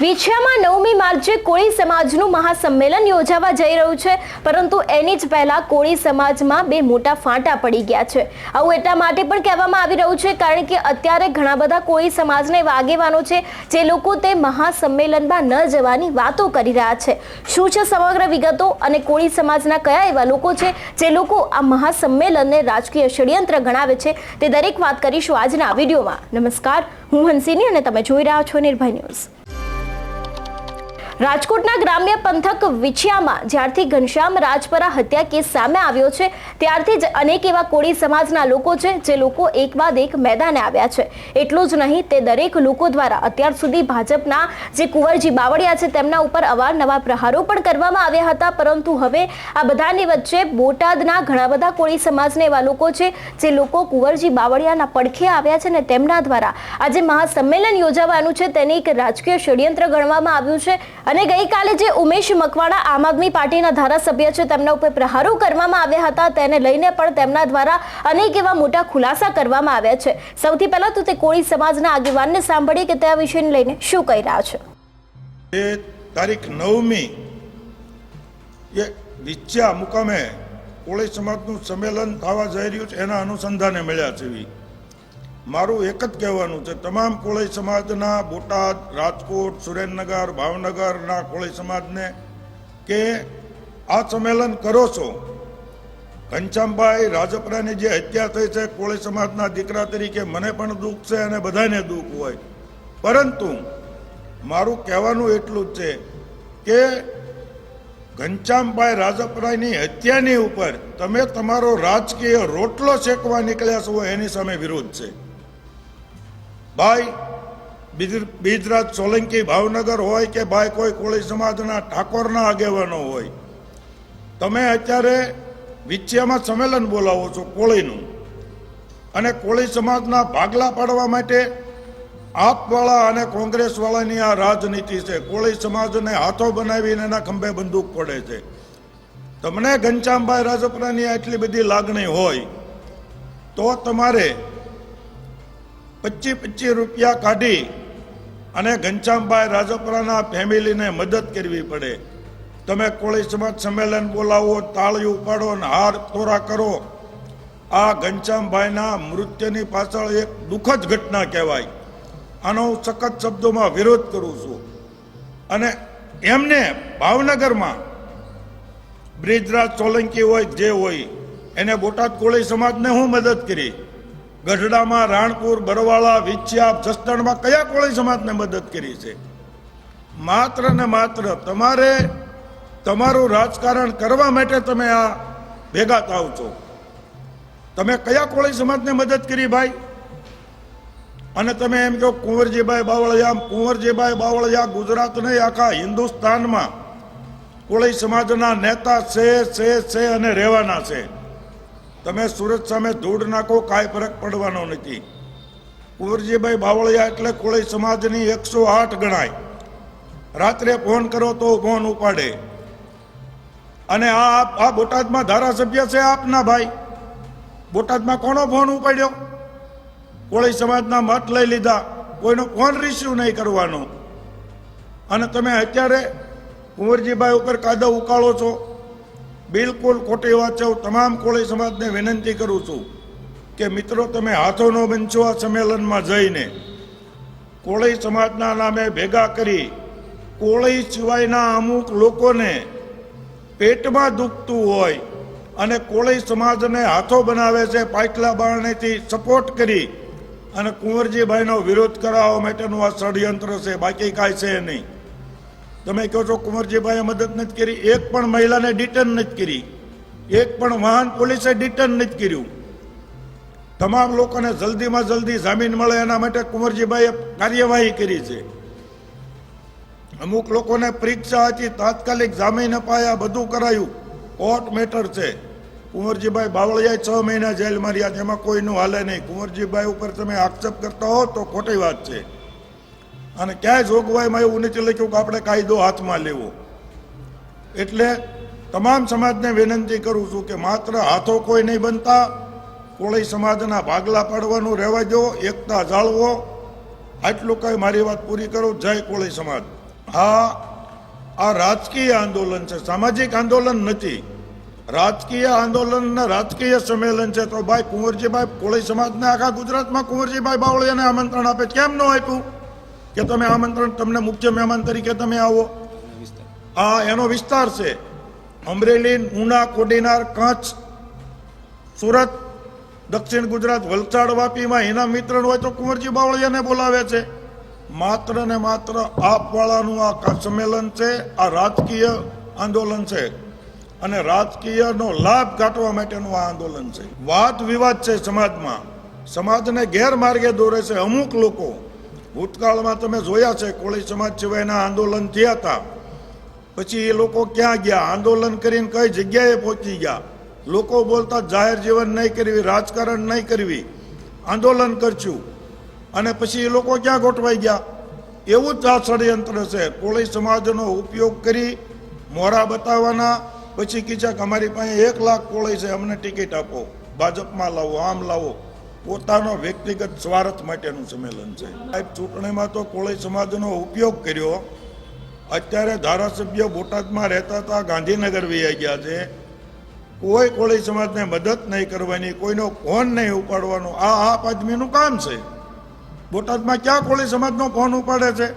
વિછિયામાં નવમી માર્ચે કોળી સમાજનું મહાસંમેલન યોજાવા જઈ રહ્યું છે. પરંતુ એની જ પહેલા કોળી સમાજમાં બે મોટા ફાંટા પડી ગયા છે. આવું એટલા માટે પણ કહેવામાં આવી રહ્યું છે, કારણ કે અત્યારે ઘણા બધા કોળી સમાજના એવા આગેવાનો છે જે લોકો તે મહાસંમેલનમાં ન જવાની વાતો કરી રહ્યા છે. શું છે સમગ્ર વિગતો અને કોળી સમાજના કયા એવા લોકો છે જે લોકો આ મહાસંમેલનને રાજકીય ષડયંત્ર ગણાવે છે તે દરેક વાત કરીશું આજના વિડીયોમાં. નમસ્કાર, હું હંસિની અને તમે જોઈ રહ્યા છો નિર્ભય ન્યૂઝ. રાજકોટના ગ્રામ્ય પંથક વિછિયામાં જ્યારથી ઘનશ્યામ રાજપરા હત્યા કેસ સામે આવ્યો છે, ત્યારથી જ અનેક એવા કોળી સમાજના લોકો છે, જે લોકો એક બાદ એક મેદાને આવ્યા છે. એટલું જ નહીં, તે દરેક લોકો દ્વારા અત્યાર સુધી ભાજપના જે કુંવરજી બાવળિયા છે, તેમના ઉપર અવારનવાર પ્રહારો પણ કરવામાં આવ્યા હતા. પરંતુ હવે આ બધાની વચ્ચે બોટાદના ઘણા બધા કોળી સમાજના એવા લોકો છે, જે લોકો કુંવરજી બાવળિયાના પડખે આવ્યા છે ને તેમના દ્વારા આજે મહાસંમેલન યોજાવાનું છે. તેને એક રાજકીય ષડયંત્ર ગણવામાં આવ્યું છે. અને ગઈકાલે જે ઉમેશ મકવાણા આમ આદમી પાર્ટીના ધારાસભ્ય છે, તેમના ઉપર પ્રહારો કરવામાં આવ્યા હતા. તેને લઈને પણ તેમના દ્વારા અનેક એવા મોટા ખુલાસા કરવામાં આવ્યા છે. સૌથી પહેલા તો તે કોળી સમાજના આગેવાનને સાંભળીએ કે તે આ વિષયને લઈને શું કહી રહ્યા છે. એ તારીખ નવમી એ વિચ્યા મુકામે કોળી સમાજનું સંમેલન થવા જઈ રહ્યું છે. એના અનુસંધાને મળ્યા છે. મારું એક જ કહેવાનું છે, તમામ કોળી સમાજના બોટાદ, રાજકોટ, સુરેન્દ્રનગર, ભાવનગરના કોળી સમાજને કે આ સંમેલન કરો છો. ઘનશ્યામભાઈ રાજપરાની જે હત્યા થઈ છે, કોળી સમાજના દીકરા તરીકે મને પણ દુઃખ છે અને બધાને દુઃખ હોય. પરંતુ મારું કહેવાનું એટલું જ છે કે ઘનશ્યામભાઈ રાજપરાની હત્યાની ઉપર તમે તમારો રાજકીય રોટલો શેકવા નીકળ્યા છો એની સામે વિરોધ છે. ભાઈ બીજ- બીજરાજ સોલંકી ભાવનગર હોય કે ભાઈ કોઈ કોળી સમાજના ઠાકોરના આગેવાનો હોય, તમે અત્યારે વિછિયામાં સંમેલન બોલાવો છો કોળીનું. અને કોળી સમાજના ભાગલા પાડવા માટે આપવાળા અને કોંગ્રેસવાળાની આ રાજનીતિ છે. કોળી સમાજને હાથો બનાવીને એના ખંભે બંદૂક પડે છે. તમને ઘનશ્યામભાઈ રાજપરાની આટલી બધી લાગણી હોય, તો તમારે પચીસ પચીસ રૂપિયા કાઢી અને ઘનશ્યામભાઈ રાજપરાના ફેમિલીને મદદ કરવી પડે. તમે કોળી સમાજ સંમેલન બોલાવો તાળી ઉપાડો અને હાર તોરા કરો. આ ઘનશ્યામભાઈના મૃત્યુની પાછળ એક દુઃખદ ઘટના કહેવાય. આનો હું સખત શબ્દોમાં વિરોધ કરું છું. અને એમને ભાવનગરમાં બ્રિજરાજ સોલંકી હોય, જે હોય, એને બોટાદ કોળી સમાજને હું મદદ કરી. ગઢડામાં રાણપુર, બરવાળા, વિચ્યાપ, જસદણમાં કયા કોળી સમાજને મદદ કરી છે? માત્ર ને માત્ર તમારે તમારું રાજકારણ કરવા માટે તમે આ ભેગા થાવ છો. તમે કયા કોળી સમાજને મદદ કરી ભાઈ? અને તમે એમ કહો, કુંવરજીભાઈ બાવળિયા કુંવરજીભાઈ બાવળિયા ગુજરાત નહીં, આખા હિન્દુસ્તાનમાં કોળી સમાજના નેતા છે છે છે અને રહેવાના છે. તમે સુરત સામે ધૂળ નાખો, કાંઈ ફરક પડવાનો નથી. કુંવરજીભાઈ બાવળિયા એટલે કોળી સમાજની એકસો આઠ ગણાય. રાત્રે ફોન કરો તો ફોન ઉપાડે. અને આ આ બોટાદમાં ધારાસભ્ય છે આપના ભાઈ. બોટાદમાં કોનો ફોન ઉપાડ્યો? કોળી સમાજના મત લઈ લીધા. કોઈનો ફોન રિસીવ નહીં કરવાનો. અને તમે અત્યારે કુંવરજીભાઈ ઉપર કાયદો ઉકાળો છો. બિલકુલ ખોટી વાત છે. હું તમામ કોળી સમાજને વિનંતી કરું છું કે મિત્રો, તમે હાથો ન બનશો આ સંમેલનમાં જઈને. કોળી સમાજના નામે ભેગા કરી કોળી સિવાયના અમુક લોકોને પેટમાં દુખતું હોય અને કોળી સમાજને હાથો બનાવે છે, પાટલા બારણેથી સપોર્ટ કરી અને કુંવરજીભાઈનો વિરોધ કરાવવા માટેનું આ ષડયંત્ર છે. બાકી કાંઈ છે નહીં. તમે કહો છો, કુંવરજીભાઈએ મદદ નથી કરી. એક પણ મહિલાને ડિટેન નથી કરી. એક પણ વાહન પોલીસે ડિટેન નથી કર્યું. તમામ લોકોને જલ્દીમાં જલ્દી જામીન મળે એના માટે કુંવરજીભાઈએ કાર્યવાહી કરી છે. અમુક લોકોને પરીક્ષા હતી, તાત્કાલિક જામીન અપાયા, બધું કરાયું. કોર્ટ મેટર છે. કુંવરજીભાઈ બાવળિયાએ છ મહિના જેલ માર્યા, જેમાં કોઈનું હાલે નહીં. કુંવરજીભાઈ ઉપર તમે આક્ષેપ કરતા હો તો ખોટી વાત છે. અને ક્યાંય જોગવાઈમાં એવું નથી લખ્યું કે આપણે કાયદો હાથમાં લેવો. એટલે તમામ સમાજને વિનંતી કરું છું કે માત્ર હાથો કોઈ નહીં બનતા કોળી સમાજના ભાગલા પાડવાનું રહેવા દો, એકતા જાળવો. આટલું કઈ મારી વાત પૂરી કરો. જય કોળી સમાજ. હા, આ રાજકીય આંદોલન છે. સામાજિક આંદોલન નથી. રાજકીય આંદોલન ને રાજકીય સંમેલન છે. તો ભાઈ કુંવરજીભાઈ કોળી સમાજને આખા ગુજરાતમાં કુંવરજીભાઈ બાવળીયાને આમંત્રણ આપે. કેમ ન આપ્યું? કે તમે આમંત્રણ તમને મુખ્ય મહેમાન તરીકે તમે આવો. આ એનો વિસ્તાર છે. અમરેલી ઉના, કોડીનાર કચ્છ સુરત, દક્ષિણ ગુજરાત, વલસાડ, વાપીમાં એના મિત્ર હોય તો કુંવરજી બાવળિયાને બોલાવે છે. માત્ર ને માત્ર આપવાળાનું આ સંમેલન છે, આ રાજકીય આંદોલન છે. અને રાજકીયનો લાભ કાઢવા માટેનું આ આંદોલન છે. વાદ વિવાદ છે સમાજમાં. સમાજને ગેરમાર્ગે દોરે છે અમુક લોકો. ભૂતકાળમાં તમે જોયા છે, કોળી સમાજ સિવાયના આંદોલન થયા હતા. પછી એ લોકો ક્યાં ગયા? આંદોલન કરીને કઈ જગ્યાએ પહોંચી ગયા? લોકો બોલતા, જાહેર જીવન નહીં કરવી, રાજકારણ નહીં કરવી. આંદોલન કરશું. અને પછી એ લોકો ક્યાં ગોઠવાઈ ગયા? એવું જ આ ષડયંત્ર છે. કોળી સમાજનો ઉપયોગ કરી મોરા બતાવવાના. પછી કીધા અમારી પાસે એક લાખ કોળી છે, અમને ટિકિટ આપો. ભાજપમાં લાવો, આમ લાવો. પોતાનો વ્યક્તિગત સ્વાર્થ માટેનું સંમેલન છે. સાહેબ, ચૂંટણીમાં તો કોળી સમાજનો ઉપયોગ કર્યો. અત્યારે ધારાસભ્ય બોટાદમાં રહેતા હતા, ગાંધીનગર વહી ગયા છે. કોઈ કોળી સમાજને મદદ નહીં કરવાની, કોઈનો ફોન નહીં ઉપાડવાનો, આ આપ આદમીનું કામ છે. બોટાદમાં ક્યાં કોળી સમાજનો ફોન ઉપાડે છે?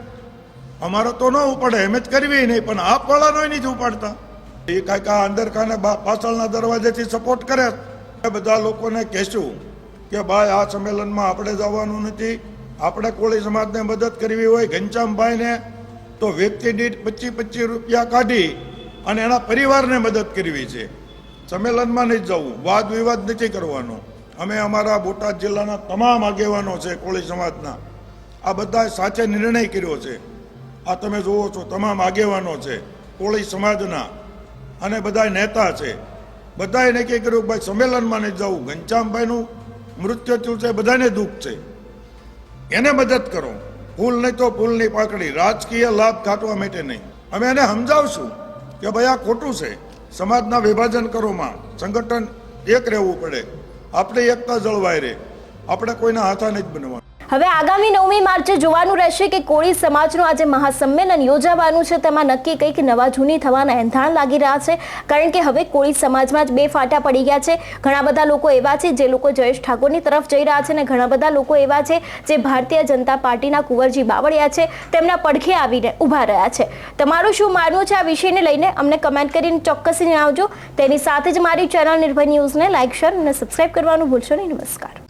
અમારો તો ન ઉપાડે, એમ જ કરવી નહીં, પણ આપવાળાનો નહીં નથી ઉપાડતા. એ કાંઈક આ અંદર કાને બા- પાછળના દરવાજેથી સપોર્ટ કરે. બધા લોકોને કહેશું કે ભાઈ, આ સંમેલનમાં આપણે જવાનું નથી. આપણે કોળી સમાજને મદદ કરવી હોય ઘનશ્યામભાઈને, તો વ્યક્તિ દીઠ પચીસ પચીસ રૂપિયા કાઢી અને એના પરિવારને મદદ કરવી છે. સંમેલનમાં નહીં જવું. વાદ વિવાદ નથી કરવાનો. અમે અમારા બોટાદ જિલ્લાના તમામ આગેવાનો છે કોળી સમાજના. આ બધા સાચે નિર્ણય કર્યો છે. આ તમે જુઓ છો, તમામ આગેવાનો છે, કોળી સમાજના. અને બધા નેતા છે. બધાએ નક્કી કર્યું ભાઈ, સંમેલનમાં નહીં જવું. ઘનશ્યામભાઈનું મૃત્યુ થયું છે બધાને દુઃખ છે. એને મદદ કરો. ફૂલ નહીં તો ફૂલની પાકડી. રાજકીય લાભ કાઢવા માટે નહીં. અમે એને સમજાવશું કે ભાઈ આ ખોટું છે. સમાજના વિભાજન કરોમાં સંગઠન એક રહેવું પડે. આપણે એકતા જળવાય રહે. આપણે કોઈના હાથા નહીં જ બનવા હવે આગામી નવમી માર્ચે જોવાનું રહેશે કે કોળી સમાજનું આજે મહાસંમેલન યોજાવાનું છે. તેમાં નક્કી કંઈક નવા જૂની થવાના એંધાણ લાગી રહ્યા છે. કારણ કે હવે કોળી સમાજમાં જ બે ફાટા પડી ગયા છે. ઘણા બધા લોકો એવા છે જે લોકો જયેશ ઠાકોરની તરફ જઈ રહ્યા છે અને ઘણા બધા લોકો એવા છે જે ભારતીય જનતા પાર્ટીના કુંવરજી બાવળિયા છે. તેમના પડખે આવીને ઊભા રહ્યા છે. તમારું શું માનવું છે આ વિષયને લઈને? અમને કમેન્ટ કરીને ચોક્કસ જણાવજો. તેની સાથે જ મારી ચેનલ નિર્ભય ન્યૂઝને લાઇક શેર અને સબસ્ક્રાઇબ કરવાનું ભૂલશો નહીં. નમસ્કાર.